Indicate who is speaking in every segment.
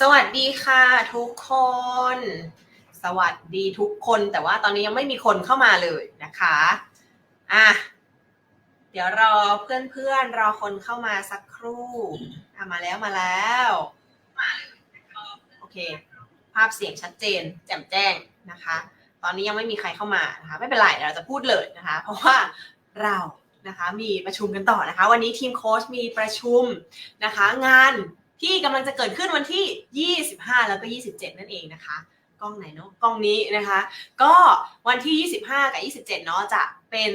Speaker 1: สวัสดีค่ะทุกคน สวัสดีทุกคนแต่ว่าตอนนี้ยังไม่มีคนเข้ามาเลยนะคะอะเดี๋ยวรอเพื่อนๆรอคนเข้ามาสักครู่อะมาแล้วมาแล้วโอเค ภาพเสียงชัดเจน แจ่มแจ้งนะคะ ตอนนี้ยังไม่มีใครเข้ามานะคะไม่เป็นไรเดี๋ยวเราจะพูดเลยนะคะ เพราะว่าเรานะคะมีประชุมกันต่อนะคะ วันนี้ทีมโค้ชมีประชุมนะคะ งาน ที่กำลังจะเกิดขึ้นวันที่ 25 แล้วก็ 27 นั่นเองนะคะ กล้องไหนเนาะกล้องนี้นะคะ ก็วันที่ 25 กับ 27 เนาะจะเป็น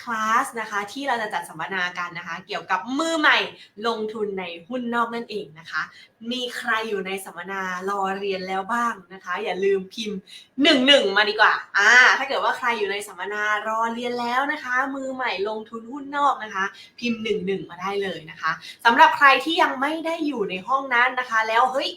Speaker 1: คลาสนะคะ ที่เราจะจัดสัมมนากันนะคะ เกี่ยวกับมือใหม่ลงทุนในหุ้นนอกนั่นเองนะคะ มีใครอยู่ในสัมมนารอเรียนแล้วบ้างนะคะ อย่าลืมพิมพ์11มาดีกว่าอ่า ถ้าเกิดว่าใครอยู่ในสัมมนารอเรียนแล้วนะคะ มือใหม่ลงทุนหุ้นนอกนะคะ พิมพ์11มาได้เลยนะคะสำหรับใครที่ยังไม่ได้อยู่ในห้องนั้นนะคะ แล้วเฮ้ย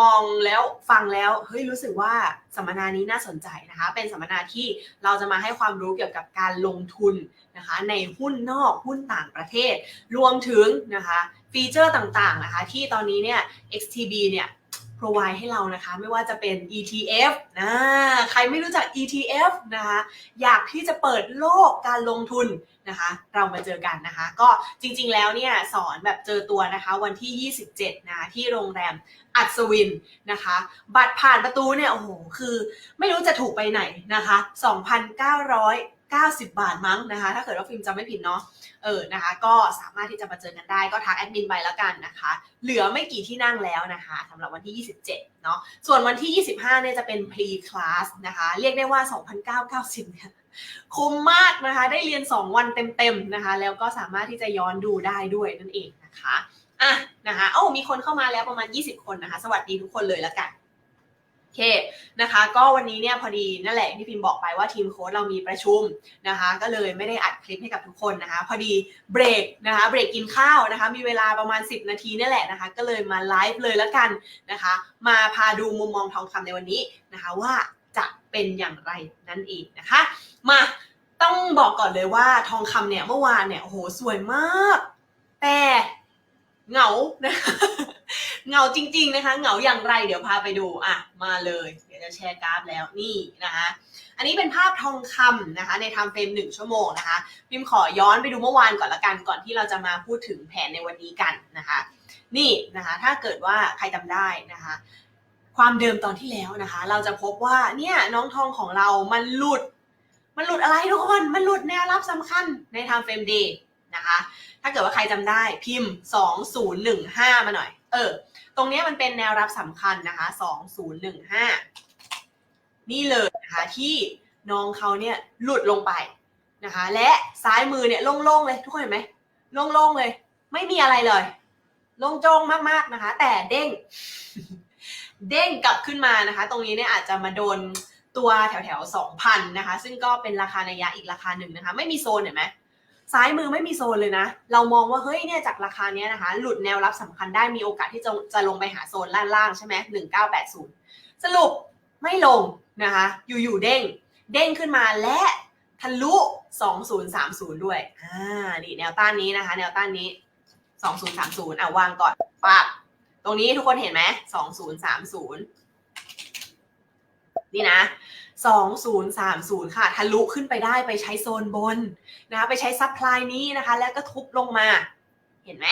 Speaker 1: มองแล้วฟังแล้วเฮ้ยรู้สึกว่าสัมมนานี้น่าสนใจนะคะ เป็นสัมมนาที่เราจะมาให้ความรู้เกี่ยวกับการลงทุนนะคะ ในหุ้นนอกหุ้นต่างประเทศ รวมถึงนะคะ ฟีเจอร์ต่างๆนะคะ ที่ตอนนี้เนี่ย XTB เนี่ย provide ให้เรานะคะ ไม่ว่าจะเป็น ETF นะใครไม่รู้จัก ETF นะคะอยากที่จะเปิดโลกการลงทุนนะคะ เรามาเจอกันนะคะ ก็จริงๆแล้วเนี่ยสอนแบบเจอตัวนะคะวันที่ 27 นะะที่โรงแรมอัศวินนะคะ บัตรผ่านประตูเนี่ยโอ้โหคือไม่รู้จะถูกไปไหนนะคะ 2,900 90 บาทมั้งนะคะ ถ้าเกิดว่าฟิล์มจำไม่ผิดเนาะเออนะคะ ก็สามารถที่จะมาเจอกันได้ก็ทักแอดมินไปแล้วกันนะคะ เหลือไม่กี่ที่นั่งแล้วนะคะสำหรับวันที่ 27 เนาะส่วนวันที่ 25 เนี่ยจะเป็น pre class นะคะ เรียกได้ว่า 2,990เนี่ยคุ้มมากนะคะ ได้เรียน 2 วันเต็มๆนะคะ แล้วก็สามารถที่จะย้อนดูได้ด้วยนั่นเองนะคะอะนะคะโอ้ามีคนเข้ามาแล้วประมาณ 20 คนนะคะ สวัสดีทุกคนเลยแล้วกัน คนะคะ ก็วันนี้เนี่ยพอดีนั่นแหละที่พิมบอกไปว่าทีมโค้ดเรามีประชุมนะคะ ก็เลยไม่ได้อัดคลิปให้กับทุกคนนะคะ พอดีเบรกนะคะ เบรกกินข้าวนะคะ มีเวลาประมาณ 10 นาทีนี่แหละนะคะ ก็เลยมาไลฟ์เลยแล้วกันนะคะ มาพาดูมุมมองทองคำในวันนี้นะคะว่าจะเป็นอย่างไรนั่นเองนะคะ มาต้องบอกก่อนเลยว่าทองคำเนี่ยเมื่อวานเนี่ยโอ้โหสวยมาก แต่ เหงานะคะเหงาจริง ๆนะคะ เหงาอย่างไร เดี๋ยวพาไปดูอะมาเลย เดี๋ยวจะแชร์กราฟแล้วนี่นะคะอันนี้เป็นภาพทองคำนะคะ ในไทม์เฟรมหนึ่งชั่วโมงนะคะพิมขอย้อนไปดูเมื่อวานก่อนละกันก่อนที่เราจะมาพูดถึงแผนในวันนี้กันนะคะ นี่นะคะ ถ้าเกิดว่าใครจำได้นะคะ ความเดิมตอนที่แล้วนะคะ เราจะพบว่าเนี่ยน้องทองของเรามันหลุด มันหลุดอะไรทุกคน มันหลุดแนวรับสำคัญใน time frame day นะคะาเกิดว่าใครจำได้พิมพ์ 2015 มาหน่อย เออ ตรงนี้มันเป็นแนวรับสำคัญนะคะ 2015 นี่เลยนะคะที่น้องเขาเนี่ยหลุดลงไปนะคะ และซ้ายมือเนี่ยโล่งๆเลยทุกคนเห็นไหมโล่งๆเลย ไม่มีอะไรเลยโล่งโจ้งมากๆนะคะ แต่เด้ง เด้งกลับขึ้นมานะคะ ตรงนี้เนี่ยอาจจะมาโดนตัวแถวแถวสองพันนะคะ ซึ่งก็เป็นราคาในยะอีกราคาหนึ่งนะคะ ไม่มีโซนเห็นไหม ซ้ายมือไม่มีโซนเลยนะ เรามองว่าเฮ้ยเนี่ยจากราคาเนี้ยนะคะ หลุดแนวรับสำคัญได้มีโอกาสที่จะจะลงไปหาโซนล่างๆใช่ไหมหนึ่งเก้าแปดศูนย์สรุปไม่ลงนะคะ อยู่ๆเด้ง เด้งขึ้นมาและทะลุ 2030 ด้วย อ่า นี่แนวต้านนี้นะคะ แนวต้านนี้ 2030 อะวางก่อนปับตรงนี้ทุกคนเห็นไหม 2030 นี่นะ 2030 ค่ะ ทะลุขึ้นไปได้ไปใช้โซนบนนะไปใช้ซับพลายนี้นะคะ แล้วก็ทุบลงมา เห็นไหม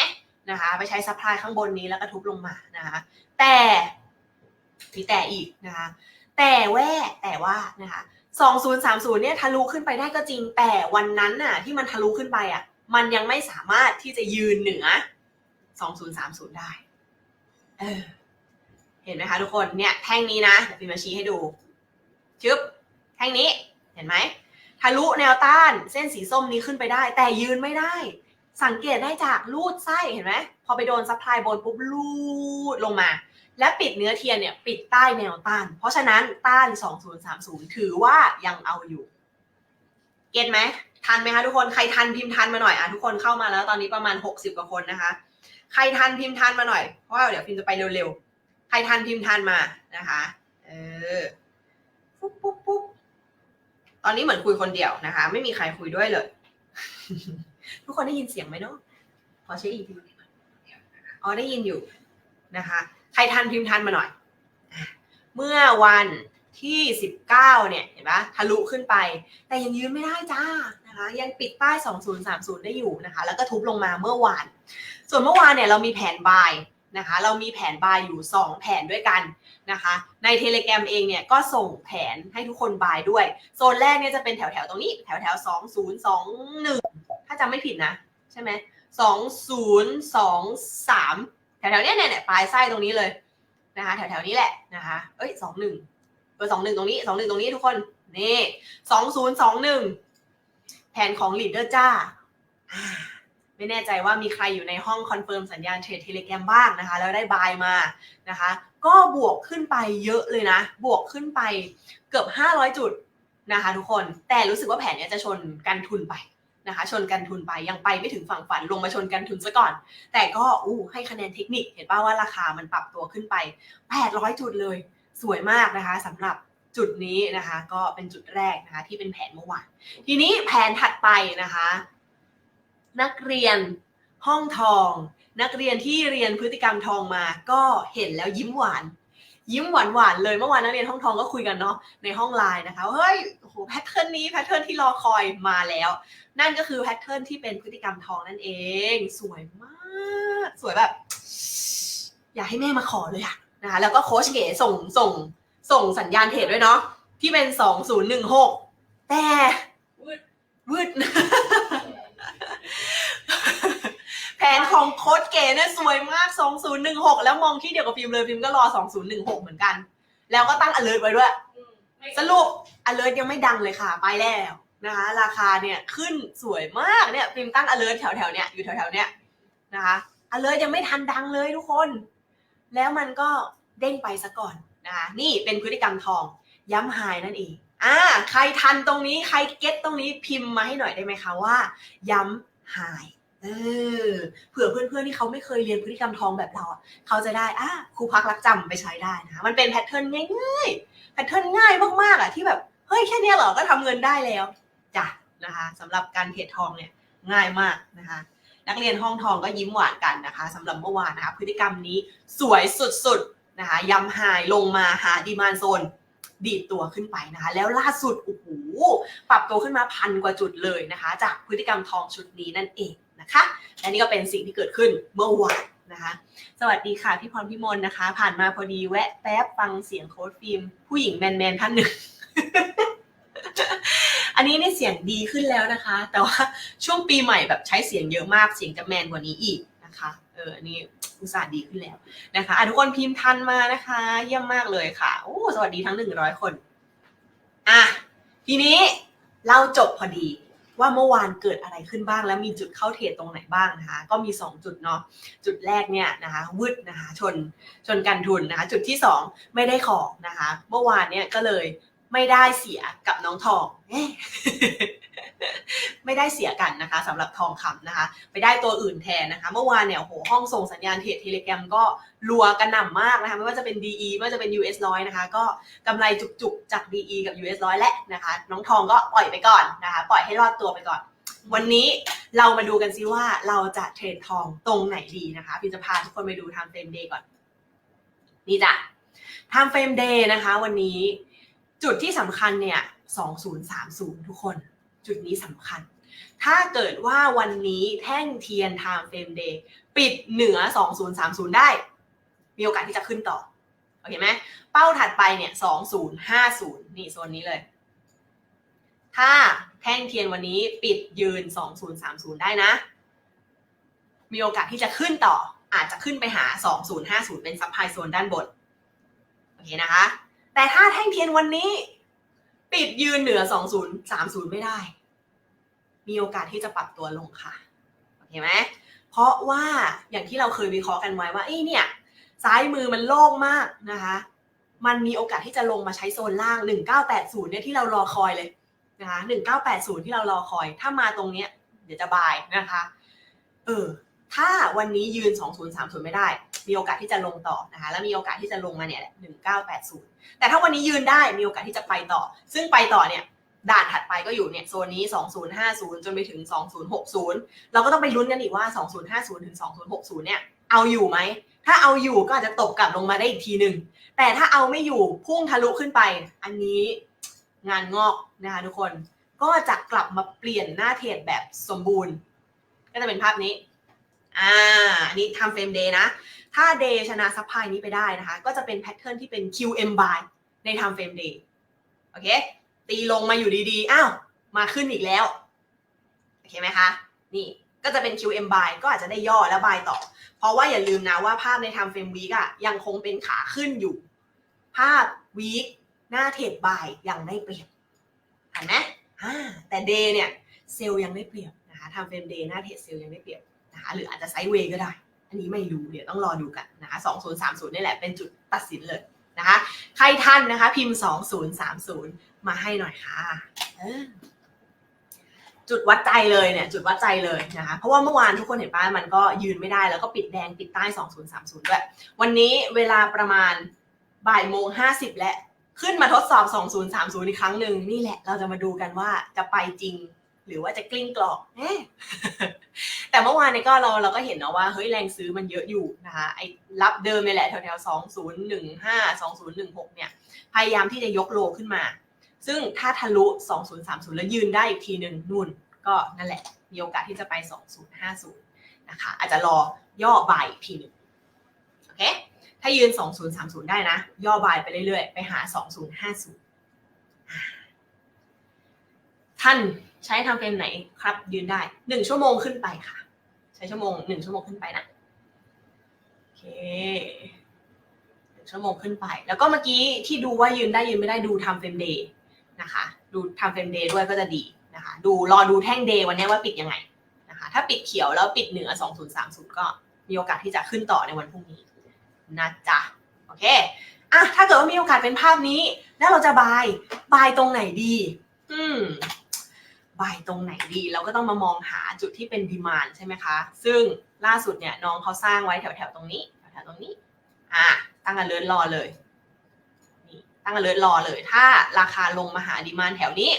Speaker 1: นะคะ ไปใช้ซับพลายข้างบนนี้แล้วก็ทุบลงมานะคะ แต่มีแต่อีกนะคะ แต่แว่แต่ว่านะคะ2030เนี่ยทะลุขึ้นไปได้ก็จริง แต่วันนั้นน่ะที่มันทะลุขึ้นไปอะ มันยังไม่สามารถที่จะยืนเหนือ 2030 ได้ เออ เห็นไหมคะทุกคน เนี่ยแท่งนี้นะ เดี๋ยวพิมมาชี้ให้ดู ชึบแท่งนี้เห็นไหมทะลุแนวต้านเส้นสีส้มนี้ขึ้นไปได้ แต่ยืนไม่ได้ สังเกตได้จากลูดไส้เห็นไหมพอไปโดนซัพพลายบนปุ๊บลูดลงมา และปิดเนื้อเทียนเนี่ยปิดใต้แนวต้าน เพราะฉะนั้นต้าน 2030 ถือว่ายังเอาอยู่ เก็ตไหมทันไหมคะทุกคนใครทันพิมพ์ทันมาหน่อยอะทุกคนเข้ามาแล้วตอนนี้ประมาณ 60กว่าคนนะคะ ใครทันพิมพ์ทันมาหน่อยเพราะว่าเดี๋ยวพิมพ์จะไปเร็วๆใครทันพิมพ์ทันมานะคะ เออ ปุ๊บปุ๊บปุ๊บตอนนี้เหมือนคุยคนเดียวนะคะ ไม่มีใครคุยด้วยเลย ทุกคนได้ยินเสียงไหมเนาะขอเช็คอีกทีอ๋อได้ยินอยู่นะคะ ใครทันพิมพ์ทันมาหน่อย เมื่อวันที่ 19 เนี่ย เห็นปะทะลุขึ้นไป แต่ยังยืนไม่ได้จ้านะคะ ยังปิดใต้2030 ได้อยู่นะคะ แล้วก็ทุบลงมาเมื่อวาน ส่วนเมื่อวานเนี่ยเรามีแผนบายนะคะ เรามีแผนบายอยู่ 2 แผนด้วยกัน นะคะในเทเล gram เองเนี่ยก็ส่งแผนให้ทุกคนบายด้วย โซนแรกเนี่ยจะเป็นแถวแถวๆตรงนี้แถวแถวสองศูนย์สองหนึ่งถ้าจำไม่ผิดนะ ใช่ไหมสองศูนย์สองสามแถวแถวๆเนี้ยเนี่ยปลายไส้ตรงนี้เลยนะคะแถวแถวๆนี้แหละนะคะเอ้ยสองหนึ่งเบอร์สองหนึ่งตรงนี้สองหนึ่งตรงนี้ทุกคนนี่สองศูนย์สองหนึ่งแผนของลีดเดอร์จ้าไม่แน่ใจว่ามีใครอยู่ในห้องคอนเฟิร์มสัญญาณเทรดเทเล gram บ้างนะคะ แล้วได้บายมานะคะ ก็บวกขึ้นไปเยอะเลยนะ บวกขึ้นไปเกือบ 500 จุดนะคะทุกคน แต่รู้สึกว่าแผนนี้จะชนกันทุนไปนะคะ ชนกันทุนไปยังไปไม่ถึงฝั่งฝันลงมาชนกันทุนซะก่อน แต่ก็อู้ให้คะแนนเทคนิคเห็นป่าว่าราคามันปรับตัวขึ้นไป 800 จุดเลย สวยมากนะคะสำหรับจุดนี้นะคะก็เป็นจุดแรกนะคะที่เป็นแผนเมื่อวานทีนี้แผนถัดไปนะคะ นักเรียนห้องทอง นักเรียนที่เรียนพฤติกรรมทองมาก็เห็นแล้วยิ้มหวาน ยิ้มหวานหวานเลยเมื่อวานนักเรียนห้องทองก็คุยกันเนาะในห้องไลน์นะคะเฮ้ยโอ้โหแพทเทิร์นนี้แพทเทิร์นที่รอคอยมาแล้ว นั่นก็คือแพทเทิร์นที่เป็นพฤติกรรมทองนั่นเอง สวยมากสวยแบบ อยากให้แม่มาขอเลยอะนะคะแล้วก็โค้ชเก๋ส่งส่งส่งสัญญาณเทรดด้วยเนาะที่เป็นสองศูนย์หนึ่งหกแต่
Speaker 2: วืด
Speaker 1: วืด แผ นของโค้ดเก๋เนี่ยสวยมาก 2016 แล้วมองที่เดียวกับพิมพ์เลยพิมพ์ก็รอ 2016 เหมือนกัน แล้วก็ตั้ง alert ไว้ด้วย สรุป alert ยังไม่ดังเลยค่ะ ไปแล้วนะคะ ราคาเนี่ยขึ้นสวยมากเนี่ยพิมพ์ตั้ง alert แถวแถวๆเนี้ยอยู่แถวแถวๆเนี้ยนะคะ alert ยังไม่ทันดังเลยทุกคน แล้วมันก็เด้งไปซะก่อนนะคะ นี่เป็นพฤติกรรมทองย้ำไฮนั่นเองอ่าใครทันตรงนี้ใครเก็ตตรงนี้พิมพ์มาให้หน่อยได้ไหมคะว่า ย้ำไฮ เออเผื่อเพื่อนๆที่เขาไม่เคยเรียนพฤติกรรมทองแบบเราอะเขาจะได้อะครูพักรักจำไปใช้ได้นะมันเป็นแพทเทิร์นง่ายๆแพทเทิร์นง่ายมากๆอะที่แบบเฮ้ยแค่นี้เหรอก็ทำเงินได้แล้วจ้ะนะคะสำหรับการเทรดทองเนี่ยง่ายมากนะคะนักเรียนห้องทองก็ยิ้มหวานกันนะคะสำหรับเมื่อวานนะคะพฤติกรรมนี้สวยสุดๆนะคะย้ำไฮลงมาหาดีมานโซน ดีดตัวขึ้นไปนะคะ แล้วล่าสุดโอ้โหปรับตัวขึ้นมาพันกว่าจุดเลยนะคะ จากพฤติกรรมทองชุดนี้นั่นเองนะคะและนี่ก็เป็นสิ่งที่เกิดขึ้นเมื่อวานนะคะสวัสดีค่ะพี่พรพิมลนะคะ ผ่านมาพอดีแวะแป๊บฟังเสียงโค้ดฟิล์มผู้หญิงแมนๆท่านหนึ่ง อันนี้นี่เสียงดีขึ้นแล้วนะคะ แต่ว่าช่วงปีใหม่แบบใช้เสียงเยอะมากเสียงจะแมนกว่านี้อีกนะคะ เอออันนี้อุตส่าห์ดีขึ้นแล้วนะคะอะทุกคนพิมพ์ทันมานะคะ เยี่ยมมากเลยค่ะโอ้สวัสดีทั้งหนึ่งร้อยคนอะทีนี้เราจบพอดีว่าเมื่อวานเกิดอะไรขึ้นบ้าง แล้วมีจุดเข้าเทรดตรงไหนบ้างนะคะก็มี 2 จุดเนาะจุดแรกเนี่ยนะคะวืดนะคะชนชนกันทุนนะคะจุดที่ 2 ไม่ได้ของนะคะ เมื่อวานเนี่ยก็เลยไม่ได้เสียกับน้องทอง ไม่ได้เสียกันนะคะสำหรับทองคำนะคะ ไปได้ตัวอื่นแทนนะคะ เมื่อวานเนี่ยโหห้องส่งสัญญาณเทรดเทเลแกรมก็รัวกันหน่ำมากนะคะไม่ว่าจะเป็น DE ไม่ว่าจะเป็น US ร้อยนะคะ ก็กำไรจุกๆจาก DE กับ US ร้อยและนะคะ น้องทองก็ปล่อยไปก่อนนะคะ ปล่อยให้รอดตัวไปก่อน วันนี้เรามาดูกันซิว่าเราจะเทรดทองตรงไหนดีนะคะพี่จะพาทุกคนไปดู time frame day ก่อน นี่จ้ะ time frame day นะคะ วันนี้จุดที่สำคัญเนี่ย2030 ทุกคน จุดนี้สำคัญ ถ้าเกิดว่าวันนี้แท่งเทียน time frame day ปิดเหนือ 2030 ได้ มีโอกาสที่จะขึ้นต่อ โอเคไหม เป้าถัดไปเนี่ย 2050 นี่โซนนี้เลย ถ้าแท่งเทียนวันนี้ปิดยืน 2030 ได้นะ มีโอกาสที่จะขึ้นต่อ อาจจะขึ้นไปหา 2050 เป็นซับไพโซนด้านบน โอเคนะคะ แต่ถ้าแท่งเทียนวันนี้ ปิดยืนเหนือ 2030 ไม่ได้ มีโอกาสที่จะปรับตัวลงค่ะ โอเคไหม เพราะว่าอย่างที่เราเคยวิเคราะห์กันไว้ว่าเอ้เนี่ย ซ้ายมือมันโล่งมากนะคะ มันมีโอกาสที่จะลงมาใช้โซนล่าง 1980 เนี่ยที่เรารอคอยเลยนะคะ1980 ที่เรารอคอย ถ้ามาตรงเนี้ย เดี๋ยวจะบายนะคะ เออ ถ้าวันนี้ยืน 2030 ไม่ได้ มีโอกาสที่จะลงต่อนะคะแล้วมีโอกาสที่จะลงมาเนี่ยแหละ1980แต่ถ้าวันนี้ยืนได้มีโอกาสที่จะไปต่อ ซึ่งไปต่อเนี่ยด่านถัดไปก็อยู่เนี่ยโซนนี้ 2050 จนไปถึง 2060 เราก็ต้องไปลุ้นกันอีกว่า 2050 ถึง 2060 เนี่ย เอาอยู่ไหม ถ้าเอาอยู่ก็อาจจะตกกลับลงมาได้อีกทีหนึ่ง แต่ถ้าเอาไม่อยู่พุ่งทะลุขึ้นไป อันนี้งานงอกนะคะทุกคน ก็จะกลับมาเปลี่ยนหน้าเทรดแบบสมบูรณ์ ก็จะเป็นภาพนี้ อ่าอันนี้ทำเฟรมเดย์นะ ถ้าเดย์ชนะซัพพลายนี้ไปได้นะคะ ก็จะเป็นแพทเทิร์นที่เป็น QM buy ในทำเฟรมเดย์โอเค ตีลงมาอยู่ดีๆ อ้าว มาขึ้นอีกแล้ว โอเคไหมคะ นี่ก็จะเป็น QM buy ก็อาจจะได้ย่อแล้ว buy ต่อ เพราะว่าอย่าลืมนะว่าภาพในทำเฟรมวีกอะยังคงเป็นขาขึ้นอยู่ ภาพวีคหน้าเทรดบายยังได้เปรียบเห็นไหมอ่าแต่เดย์เนี่ยเซลล์ยังได้เปรียบนะคะทำเฟรมเดย์หน้าเทรดเซลล์ยังได้เปรียบ นะคะหรืออาจจะไซด์เวย์ก็ได้ อันนี้ไม่รู้เดี๋ยวต้องรอดูกันนะคะ2030นี่แหละเป็นจุดตัดสินเลยนะคะใครทันนะคะพิมพ์2030มาให้หน่อยค่ะจุดวัดใจเลยเนี่ยจุดวัดใจเลยนะคะเพราะว่าเมื่อวานทุกคนเห็นป้ามันก็ยืนไม่ได้แล้วก็ปิดแดงปิดใต้ 2030 ด้วย วันนี้เวลาประมาณบ่ายโมงห้าสิบและขึ้นมาทดสอบ 2030 อีกครั้งหนึ่งนี่แหละเราจะมาดูกันว่าจะไปจริง หรือว่าจะกลิ้งกรอกแต่เมื่อวานนี้ก็เราเราก็เห็นเนาะว่าเฮ้ยแรงซื้อมันเยอะอยู่นะคะไอ้รับเดิมนี่แหละแถวแถวสองศูนย์หนึ่งห้าสองศูนย์หนึ่งหกเนี่ยพยายามที่จะยกโลขึ้นมา ซึ่งถ้าทะลุ 2030 แล้วยืนได้อีกทีหนึ่งนู่น ก็นั่นแหละ มีโอกาสที่จะไป 2050 นะคะ อาจจะรอย่อบายอีกทีหนึ่งโอเคถ้ายืน 2030 ได้นะ ย่อบายไปเรื่อยๆ ไปหา 2050อ่า ท่านใช้ทำเฟรมไหนครับ ยืนได้1ชั่วโมงขึ้นไปค่ะ ใช้ชั่วโมง1ชั่วโมงขึ้นไปนะโอเคหนึ่งชั่วโมงขึ้นไป แล้วก็เมื่อกี้ที่ดูว่ายืนได้ยืนไม่ได้ดูทำเฟรมเดย์นะคะ ดูทำเฟรมเดย์ด้วยก็จะดีนะคะ ดูรอดูแท่งเดย์วันนี้ว่าปิดยังไงนะคะ ถ้าปิดเขียวแล้วปิดเหนือ 2030 ก็มีโอกาสที่จะขึ้นต่อในวันพรุ่งนี้นะจ๊ะโอเคอะถ้าเกิดว่ามีโอกาสเป็นภาพนี้ แล้วเราจะบายบายตรงไหนดี อืม บายตรงไหนดี เราก็ต้องมามองหาจุดที่เป็นดีมานใช่ไหมคะ ซึ่งล่าสุดเนี่ยน้องเขาสร้างไว้แถวๆตรงนี้แถวๆตรงนี้ อะตั้งกันเลิศรอเลยนี่ตั้งกันเลิศรอเลย ถ้าราคาลงมาหาดีมานแถวนี้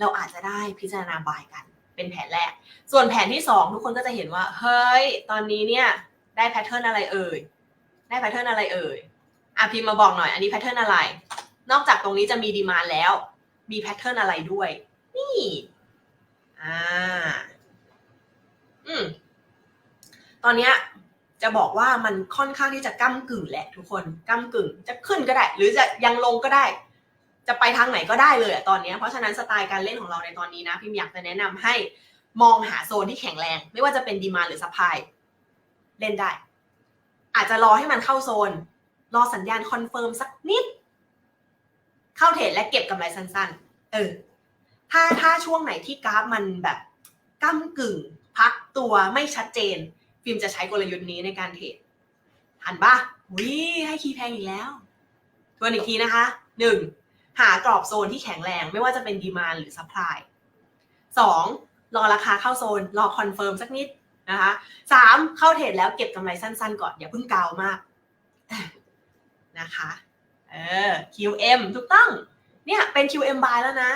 Speaker 1: เราอาจจะได้พิจารณาบายกัน เป็นแผนแรก ส่วนแผนที่สองทุกคนก็จะเห็นว่า เฮ้ย ตอนนี้เนี่ยได้แพทเทิร์นอะไรเอ่ย ได้แพทเทิร์นอะไรเอ่ยอะพิมพ์มาบอกหน่อย อันนี้แพทเทิร์นอะไร นอกจากตรงนี้จะมีดีมานแล้ว มีแพทเทิร์นอะไรด้วย นี่ อ่า อืม ตอนเนี้ยจะบอกว่ามันค่อนข้างที่จะก้ากึ่งแหละทุกคนก้ากึ่ง จะขึ้นก็ได้ หรือจะยังลงก็ได้ จะไปทางไหนก็ได้เลยอะตอนเนี้ยเพราะฉะนั้นสไตล์การเล่นของเราในตอนนี้นะพิมอยากจะแนะนำให้มองหาโซนที่แข็งแรง ไม่ว่าจะเป็นดีมาหรือซัพพลายเล่นได้ อาจจะรอให้มันเข้าโซน รอสัญญาณคอนเฟิร์มสักนิด เข้าเทรดและเก็บกำไรสั้นๆ เออ ถ้าถ้าช่วงไหนที่กราฟมันแบบก้ากึ่ง พักตัวไม่ชัดเจน ฟิล์มจะใช้กลยุทธ์นี้ในการเทรดหันปะวิให้คีย์แพงอีกแล้วทวนอีกทีนะคะหนึ่งหากรอบโซนที่แข็งแรงไม่ว่าจะเป็นดีมานหรือซัพพลายสองรอราคาเข้าโซน รอคอนเฟิร์มสักนิดนะคะสามเข้าเทรดแล้วเก็บกำไรสั้นๆ ก่อน อย่าเพิ่งกาวมากนะคะ เออ QM ถูกต้อง เนี่ยเป็น QM buy แล้วนะ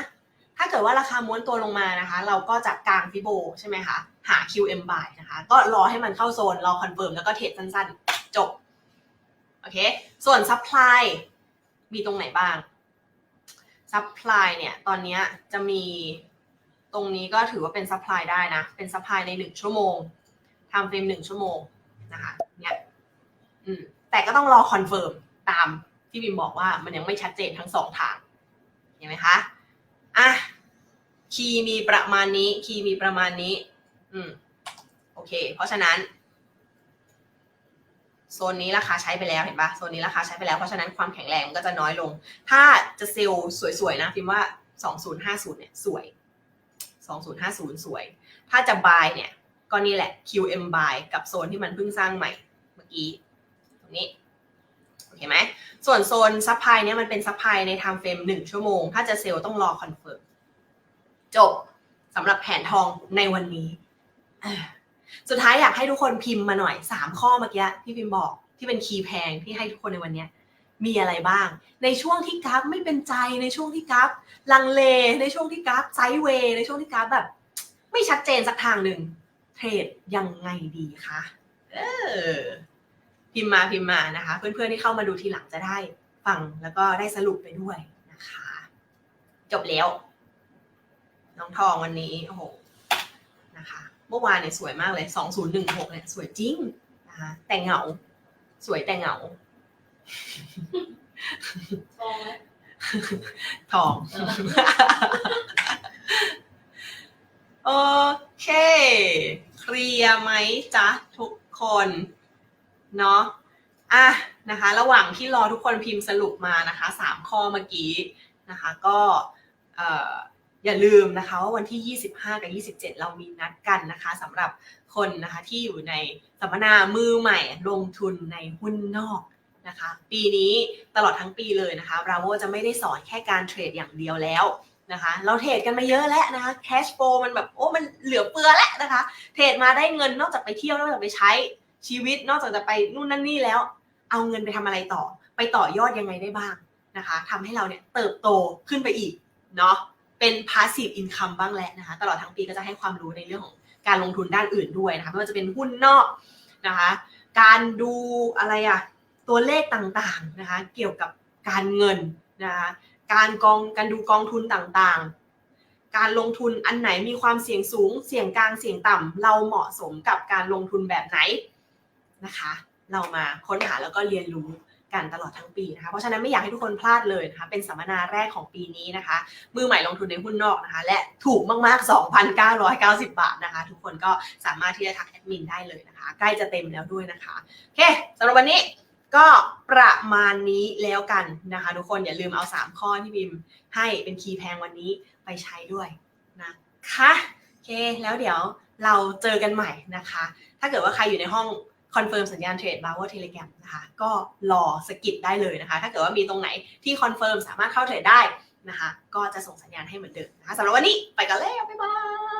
Speaker 1: ถ้าเกิดว่าราคาม้วนตัวลงมานะคะ เราก็จะกลางฟิโบใช่ไหมคะหา QM buy นะคะ ก็รอให้มันเข้าโซน รอคอนเฟิร์มแล้วก็เทรดสั้นๆ จบ โอเค ส่วน supply มีตรงไหนบ้าง supply เนี่ย ตอนนี้จะมีตรงนี้ก็ถือว่าเป็น supply ได้นะ เป็น supply ในหนึ่งชั่วโมงทำเฟรมหนึ่งชั่วโมงนะคะเนี่ยอืมแต่ก็ต้องรอคอนเฟิร์มตามที่บิมบอกว่ามันยังไม่ชัดเจนทั้งสองทางเห็นไหมคะ อะ คีย์มีประมาณนี้ คีย์มีประมาณนี้ อืม โอเค เพราะฉะนั้น โซนนี้ราคาใช้ไปแล้วเห็นปะโซนนี้ราคาใช้ไปแล้ว เพราะฉะนั้นความแข็งแรงมันก็จะน้อยลง ถ้าจะเซลล์สวยๆนะพิมพ์ว่า2050เนี่ยสวย2050สวย ถ้าจะ buy เนี่ย ก็นี่แหละ QM buy กับโซนที่มันเพิ่งสร้างใหม่เมื่อกี้ ตรงนี้โอเคไหม ส่วนโซนซัพพลายเนี่ยมันเป็นซัพพลายในไทม์เฟรมหนึ่งชั่วโมง ถ้าจะเซลล์ต้องรอคอนเฟิร์ม จบสำหรับแผนทองในวันนี้ สุดท้ายอยากให้ทุกคนพิมพ์มาหน่อยสามข้อเมื่อกี้ที่พิมพ์บอกที่เป็นคีย์แพงที่ให้ทุกคนในวันนี้มีอะไรบ้าง ในช่วงที่กราฟไม่เป็นใจในช่วงที่กราฟลังเลในช่วงที่กราฟไซด์เวย์ในช่วงที่กราฟแบบ ไม่ชัดเจนสักทางหนึ่งเทรดยังไงดีคะเออพิมพ์มาพิมพ์มานะคะ เพื่อนๆที่เข้ามาดูทีหลังจะได้ฟังแล้วก็ได้สรุปไปด้วยนะคะ จบแล้ว น้องทองวันนี้โอ้โหนะคะเมื่อวานเนี่ยสวยมากเลย2016เนี่ยสวยจริงนะคะแต่เหงา สวยแต่เหงา
Speaker 2: ทองไหม
Speaker 1: ทอง โอเค เคลียร์ไหมจ๊ะ ทุกคน เนาะอะนะคะ ระหว่างที่รอทุกคนพิมพ์สรุปมานะคะสามข้อเมื่อกี้นะคะ ก็เอ่อ อย่าลืมนะคะว่าวันที่ 25 กับ 27 เรามีนัดกันนะคะสำหรับคนนะคะที่อยู่ในสัมมนามือใหม่ลงทุนในหุ้นนอกนะคะ ปีนี้ตลอดทั้งปีเลยนะคะ Bravo จะไม่ได้สอนแค่การเทรดอย่างเดียวแล้วนะคะ เราเทรดกันมาเยอะแล้วนะคะ cash flow มันแบบโอ้มันเหลือเฟือแล้วนะคะ เทรดมาได้เงินนอกจากไปเที่ยวนอกจากไปใช้ชีวิตนอกจากจะไปนู่นนั่นนี่แล้ว เอาเงินไปทำอะไรต่อ ไปต่อยอดยังไงได้บ้างนะคะทำให้เราเนี่ยเติบโตขึ้นไปอีกเนาะ เป็น passive income บ้างแหละนะคะ ตลอดทั้งปีก็จะให้ความรู้ในเรื่องของการลงทุนด้านอื่นด้วยนะคะไม่ว่าจะเป็นหุ้นนอกนะคะ การดูอะไรอะตัวเลขต่างๆนะคะ เกี่ยวกับการเงินนะคะการกองการดูกองทุนต่างๆ การลงทุนอันไหนมีความเสี่ยงสูง เสี่ยงกลางเสี่ยงต่ำเราเหมาะสมกับการลงทุนแบบไหนนะคะ เรามาค้นหาแล้วก็เรียนรู้ กันตลอดทั้งปีนะคะ เพราะฉะนั้นไม่อยากให้ทุกคนพลาดเลยนะคะ เป็นสัมมนาแรกของปีนี้นะคะ มือใหม่ลงทุนในหุ้นนอกนะคะ และถูกมากๆ 2,990 บาทนะคะ ทุกคนก็สามารถที่จะทักแอดมินได้เลยนะคะ ใกล้จะเต็มแล้วด้วยนะคะ โอเคสำหรับวันนี้ก็ประมาณนี้แล้วกันนะคะ ทุกคนอย่าลืมเอา 3 ข้อที่บิมให้เป็นคีย์แพงวันนี้ไปใช้ด้วยนะคะโอเคแล้วเดี๋ยวเราเจอกันใหม่นะคะ ถ้าเกิดว่าใครอยู่ในห้อง คอนเฟิร์มสัญญาณเทรดบาวเวอร์เทเลแกรมนะคะก็รอสกิปได้เลยนะคะ ถ้าเกิดว่ามีตรงไหนที่คอนเฟิร์มสามารถเข้าเทรดได้นะคะ ก็จะส่งสัญญาณให้เหมือนเดิมนะคะสำหรับวันนี้ไปกันแล้ว บ๊ายบาย